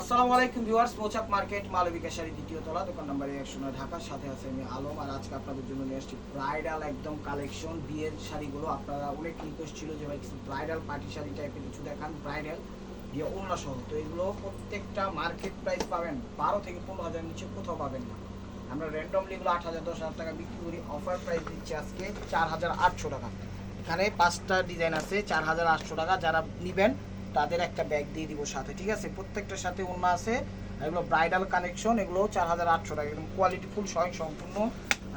আসসালামু আলাইকুম viewers, Mouchak market Malabika sari দ্বিতীয় তলা, দোকান নাম্বার একশো নয় ঢাকার সাথে আছে আমি আলম। আর আজকে আপনাদের জন্য নিয়ে আসছি ব্রাইডাল একদম কালেকশন বিয়ের শাড়িগুলো। আপনারা অনেক রিকোয়েস্ট ছিল যে ভাই ব্রাইডাল পার্টি শাড়ি টাইপের কিছু দেখান ব্রাইডাল দিয়ে ওড়না সহ। তো এগুলো প্রত্যেকটা মার্কেট প্রাইস পাবেন, বারো থেকে পনেরো হাজার নিচে কোথাও পাবেন না। আমরা র্যান্ডমলি এগুলো আট হাজার, দশ হাজার টাকা বিক্রি করি অফার প্রাইস দিচ্ছি আজকে চার হাজার আটশো টাকা। এখানে পাঁচটা ডিজাইন আছে, চার হাজার আটশো টাকা। যারা নেবেন তাদের একটা ব্যাগ দিয়ে দিব সাথে, ঠিক আছে? প্রত্যেকটার সাথে অন্য আছে এগুলো ব্রাইডাল কানেকশন এগুলো চার হাজার আটশো টাকা। একদম কোয়ালিটি ফুল স্বয়ং সম্পূর্ণ।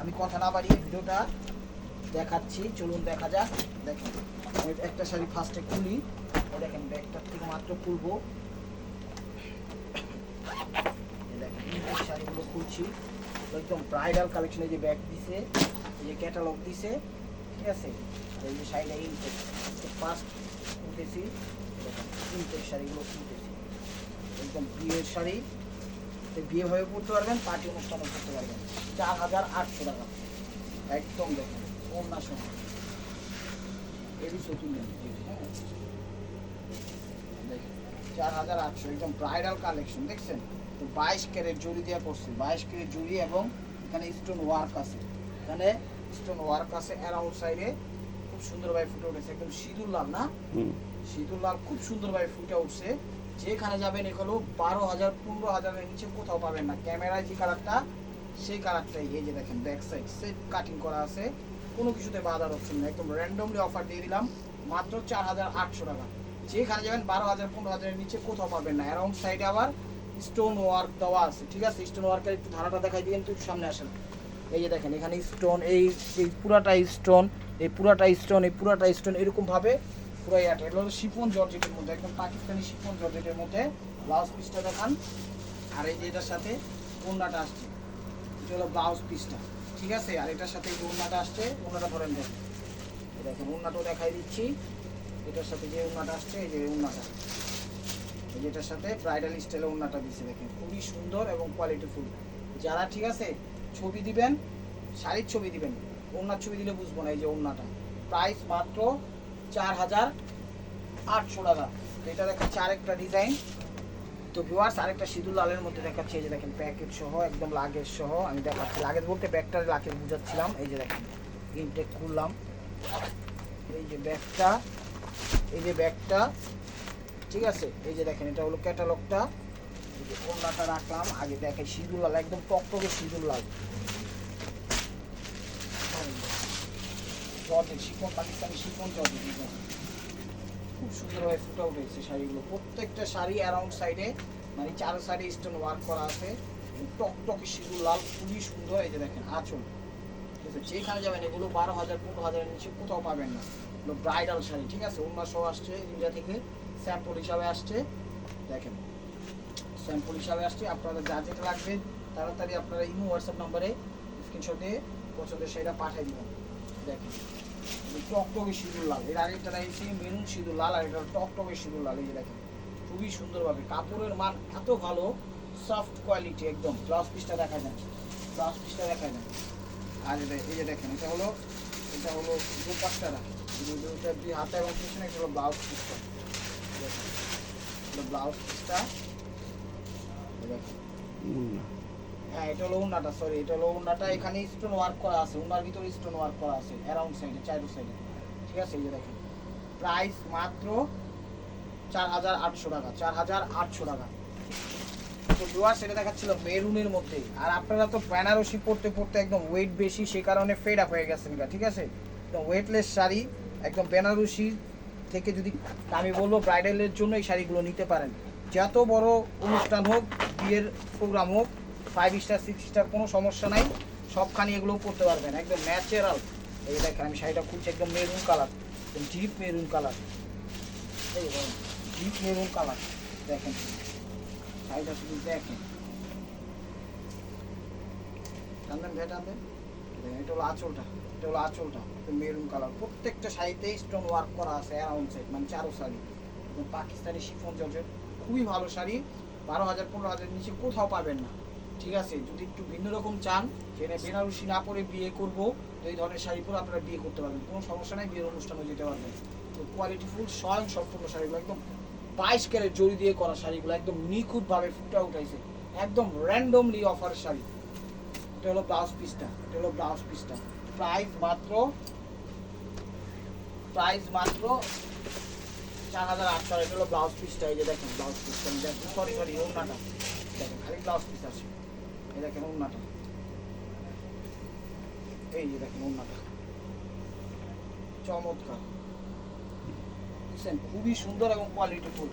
আমি কথা না বাড়িয়ে ভিডিওটা দেখাচ্ছি। চলুন দেখা যাক। দেখেন একটা শাড়ি ফার্স্টে খুলি। দেখেন ব্যাগটার থেকে মাত্র খুলবো। শাড়িগুলো খুলছি। একদম ব্রাইডাল কালেকশনে যে ব্যাগ দিছে যে ক্যাটালগ দিছে, ঠিক আছে? এই যে শাড়িটা ফার্স্ট খুলতেছি। ইনটেক শাড়িগুলো খুলতেছি একদম বিয়ের শাড়ি তো বিয়ে হয়ে পড়তে পারবেন, পার্টি অনুষ্ঠানও করতে পারবেন। চার হাজার আটশো টাকা। একদম দেখেন, ওড়না সময় এবি চতুর হ্যাঁ। চার হাজার আটশো, একদম ব্রাইডাল কালেকশন দেখছেন? তো বাইশ ক্যারেট জড়ি দেওয়া করছে, বাইশ ক্যারেট জড়ি এবং এখানে স্টোন ওয়ার্ক আছে। এখানে স্টোন ওয়ার্ক আছে অ্যারাউন্ড সাইডে সুন্দরভাবে ফুটে উঠেছে। একদম সিঁদুর লাল না? সিঁদুর লাল খুব সুন্দরভাবে ফুটে উঠছে। যেখানে যাবেন এগুলো বারো হাজার পনেরো হাজারের নিচে কোথাও পাবেন না। ক্যামেরায় যে কালারটা সেই কালারটাই। এই যে দেখেন ব্যাক সাইড সেট কাটিং করা আছে। কোনো কিছুতে বাধার অপশন নেই। একদম র্যান্ডমলি অফার দিয়ে দিলাম। মাত্র চার হাজার আটশো টাকা। যেখানে যাবেন বারো হাজার পনেরো হাজারের নিচে কোথাও পাবেন না। অ্যারাউন্ড সাইডে আবার স্টোন ওয়ার্ক দেওয়া আছে। ঠিক আছে? স্টোন ওয়ার্কের একটু ধারাটা দেখাই দিয়ে একটু সামনে আসেন। এই যে দেখেন এখানে স্টোন এই এই পুরাটা স্টোন এই পুরাটা স্টোন এই পুরাটা স্টোন এরকম ভাবে পুরো ইয়াটা এগুলো হলো শিফন জর্জেটের মধ্যে, একদম পাকিস্তানি শিফন জর্জেটের মধ্যে। ব্লাউজ পিসটা দেখান। আর এই যে এটার সাথে ওড়নাটা আসছে। এটা হলো ব্লাউজ পিসটা ঠিক আছে? আর এটার সাথে যে ওড়নাটা আসছে, ওড়নাটা ধরেন দেখেন। দেখেন, ওড়নাটাও দেখাই দিচ্ছি। এটার সাথে যে ওড়নাটা আসছে, এই যে ওড়নাটা। এই যে এটার সাথে ব্রাইডাল স্টাইলে ওড়নাটা দিচ্ছে দেখেন। খুবই সুন্দর এবং কোয়ালিটিফুল যারা, ঠিক আছে, ছবি দিবেন, শাড়ির ছবি দিবেন ওড়নার ছবি দিলে বুঝব না, এই যে ওড়নাটা। প্রাইস মাত্র চার হাজার আটশো টাকা। এটা দেখাচ্ছে আরেকটা ডিজাইন তো ভিউয়ার্স আরেকটা সিঁদুর লালের মধ্যে দেখাচ্ছে, এই যে দেখেন প্যাকেট সহ, একদম লাগেজ সহ। আমি দেখাচ্ছি লাগেজ বলতে ব্যাগটা লাগেজ বুঝাচ্ছিলাম। এই যে দেখেন ইনটেক খুললাম। এই যে ব্যাগটা এই যে ব্যাগটা ঠিক আছে? এই যে দেখেন, এটা হলো ক্যাটালগটা ওড়নাটা রাখলাম। আগে দেখেন সিঁদুর লাল, একদম টকটকে সিঁদুর লাল। Georgette chiffon Pakistani chiffon georgette খুব সুন্দরভাবে ফুটে উঠেছে শাড়িগুলো। প্রত্যেকটা শাড়ি অ্যারাউন্ড সাইডে মানে চার সাইডে স্টোন ওয়ার্ক করা আছে। টকটকে সিঁদুর লাল, খুবই সুন্দর, এই যে দেখেন, আঁচল। ঠিক যেখানে যাবেন এগুলো বারো হাজার, পনেরো হাজারের নিচে কোথাও পাবেন না। এগুলো ব্রাইডাল শাড়ি, ঠিক আছে? অন্য সহ আসছে ইন্ডিয়া থেকে স্যাম্পল হিসাবে আসছে। দেখেন স্যাম্পল হিসাবে আসছে। আপনাদের যা যেটা লাগবে, তাড়াতাড়ি আপনারা ইমো হোয়াটসঅ্যাপ নাম্বারে স্ক্রিনশট পছন্দের শাড়িটা পাঠিয়ে দিবেন। দেখেন। টকটকে সিঁদুর লাল, এর আগেরটা রয়েছে মেরুন সিঁদুর লাল আর এটা টকটকে সিঁদুর লাল, এই যে দেখেন। খুবই সুন্দরভাবে। কাপড়ের মান এত ভালো সফট কোয়ালিটি একদম। ব্লাউজ পিসটা দেখা যায় ব্লাউজ পিসটা দেখা যায় আর এটা, এই যে দেখেন, এটা হলো এটা হলো দুপাশটারা দুটা দুই হাতে এবং পিছনে এটা হলো ব্লাউজ পিসটা ব্লাউজ পিসটা দেখেন এটা হলো উন্নাটা সরি এটা হলো উন্নাটা, এখানে স্টোন ওয়ার্ক করা আছে, উন্নার ভিতরে স্টোন ওয়ার্ক করা আছে অ্যারাউন্ড সাইডে চারো সাইডে ঠিক আছে, এই যে দেখেন। প্রাইস মাত্র চার হাজার আটশো টাকা, চার হাজার আটশো টাকা। তো ডোয়ার সেটা দেখাচ্ছিল মেরুনের মধ্যে। আর আপনারা তো বেনারসি পড়তে পড়তে একদম ওয়েট বেশি, সে কারণে ফেড আপ হয়ে গেছেন ঠিক আছে? তো ওয়েটলেস শাড়ি, একদম বেনারসি থেকে যদি আমি বলব ব্রাইডালের জন্য এই শাড়িগুলো নিতে পারেন। যত বড় অনুষ্ঠান হোক, বিয়ের প্রোগ্রাম হোক ফাইভ স্টার সিক্স স্টার কোনো সমস্যা নাই। সবখানি এগুলো পরতে পারবেন। একদম ন্যাচারাল এই দেখেন, আমি শাড়িটা খুলছি, একদম মেরুন কালার একদম deep maroon colour deep maroon colour দেখেন, শাড়িটা শুধু দেখেন। টানবেন ভেট টানবেন? এটা হলো আঁচলটা। এটা হলো আঁচলটা মেরুন কালার প্রত্যেকটা শাড়িতে স্টোন ওয়ার্ক করা আছে অ্যারাউন্ড সাইড মানে চারো শাড়ি পাকিস্তানি শিফন জর্জেট। খুবই ভালো শাড়ি। বারো হাজার, পনেরো হাজার নিচে কোথাও পাবেন না। ঠিক আছে, যদি একটু ভিন্ন রকম চান সেটা বেনারসি না পরে বিয়ে করব, তো এই ধরনের শাড়ি পরে আপনারা বিয়ে করতে পারবেন। কোনো সমস্যা নেই, বিয়ের অনুষ্ঠানে যেতে পারবেন। তো কোয়ালিটি ফুল স্বয়ং সম্পূর্ণ শাড়িগুলো, একদম বাইশ ক্যারেট জড়ি দিয়ে করা শাড়িগুলো, একদম নিখুঁতভাবে ফুটা উঠাইছে। একদম র্যান্ডমলি অফারের শাড়ি। এটা হলো ব্লাউজ পিসটা এটা হলো ব্লাউজ পিসটা প্রাইস মাত্র প্রাইস মাত্র চার হাজার আটশো এটা হলো ব্লাউজ পিসটা এই যে দেখেন ব্লাউজ পিসটা সরি সরি ওড়নাটা। দেখেন, খালি ব্লাউজ পিস আছে। এই দেখেন এই যে দেখেন ওড়নাটা চমৎকার। খুবই সুন্দর এবং কোয়ালিটিফুল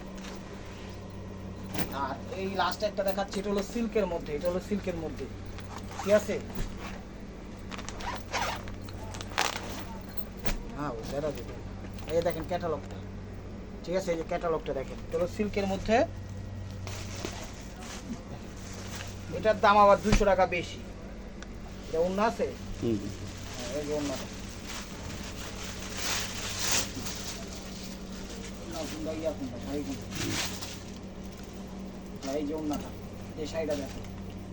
আর এই লাস্ট একটা দেখাচ্ছি, এটা হলো সিল্কের মধ্যে, এটা হলো সিল্কের মধ্যে। ঠিক আছে? হ্যাঁ ও বেড়া এই দেখেন ক্যাটালগটা ঠিক আছে, এই যে ক্যাটালগটা দেখেন। এটা হলো সিল্কের মধ্যে এটার দাম আবার দুশো টাকা বেশি। এটা অন্য আছে? হ্যাঁ, এই যে অন্যটা এই যে অন্যটা এই শাড়িটা দেখেন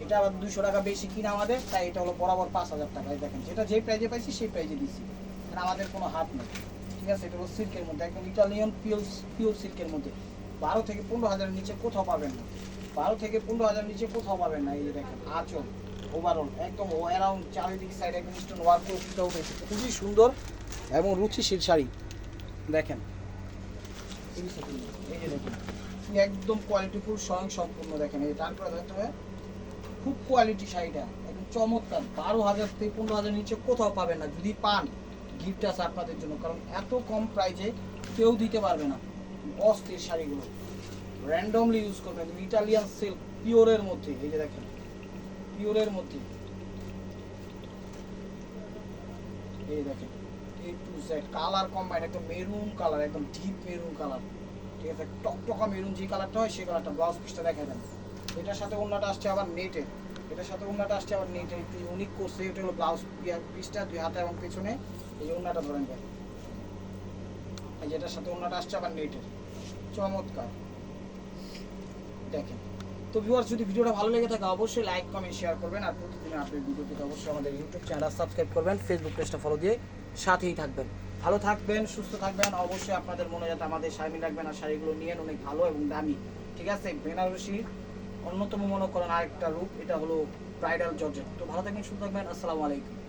এটা আবার দুশো টাকা বেশি কিনা আমাদের তাই এটা হলো বরাবর পাঁচ হাজার টাকা দেখেন। যেটা যে প্রাইজে পাইছি সেই প্রাইজে দিচ্ছি। আমাদের কোনো হাত নেই। ঠিক আছে এটা হলো সিল্কের মধ্যে একদম ইটালিয়ান পিওর পিওর সিল্কের মধ্যে। বারো থেকে পনেরো হাজারের নিচে কোথাও পাবেন না। বারো থেকে পনেরো হাজার নিচে কোথাও পাবেন না এই যে দেখেন আচল ওভারঅল একদম অ্যারাউন্ড চারিদিক সাইড একদম স্টোন ওয়ার্ক করে উঠেছে। খুবই সুন্দর এবং রুচিশীল শাড়ি। দেখেন এই যে দেখুন, একদম কোয়ালিটিফুল স্বয়ং সম্পূর্ণ দেখেন এই তারপরে দেখতে হবে। খুব কোয়ালিটি শাড়িটা একদম চমৎকার। বারো হাজার থেকে পনেরো হাজার নিচে কোথাও পাবেন না যদি পান গিফট আছে আপনাদের জন্য কারণ এত কম প্রাইজে কেউ দিতে পারবে না অস্থির শাড়িগুলো। র্যান্ডমলি ইউজ করবেন ইটালিয়ান সিল্ক পিওরের মধ্যে, এই যে দেখেন পিওরের মধ্যে। এই দেখেন A to Z colour combine একদম মেরুন কালার একদম ডিপ মেরুন কালার ঠিক আছে, টকটকা মেরুন যে কালারটা হয়, সেই কালারটা ব্লাউজ পিসটা দেখা দেন। এটার সাথে অন্যটা আসছে আবার নেটের এটার সাথে অন্যটা আসছে আবার নেটের একটু ইউনিক করছে, এটা হলো ব্লাউজ পিসটা দুই হাতে এবং পেছনে। এই যে অন্যটা ধরেন দেন এই যে এটার সাথে অন্যটা আসছে আবার নেটের চমৎকার। দেখেন। তো ভিউয়ার যদি ভিডিওটা ভালো লেগে থাকে, অবশ্যই লাইক কমেন্ট শেয়ার করবেন। আর প্রতিদিন আপনি ভিডিও পেতে অবশ্যই আমাদের ইউটিউব চ্যানেল সাবস্ক্রাইব করবেন ফেসবুক পেজটা ফলো দিয়ে সাথেই থাকবেন। ভালো থাকবেন, সুস্থ থাকবেন। অবশ্যই আপনাদের মনে যাতে আমাদের শাড়ি রাখবেন, আর শাড়িগুলো নিয়ে অনেক ভালো এবং দামি। ঠিক আছে? বেনারসি অন্যতম মনে করেন আরেকটা রূপ, এটা হলো ব্রাইডাল জর্জেট তো ভালো থাকবেন, সুস্থ থাকবেন। আসসালামু আলাইকুম।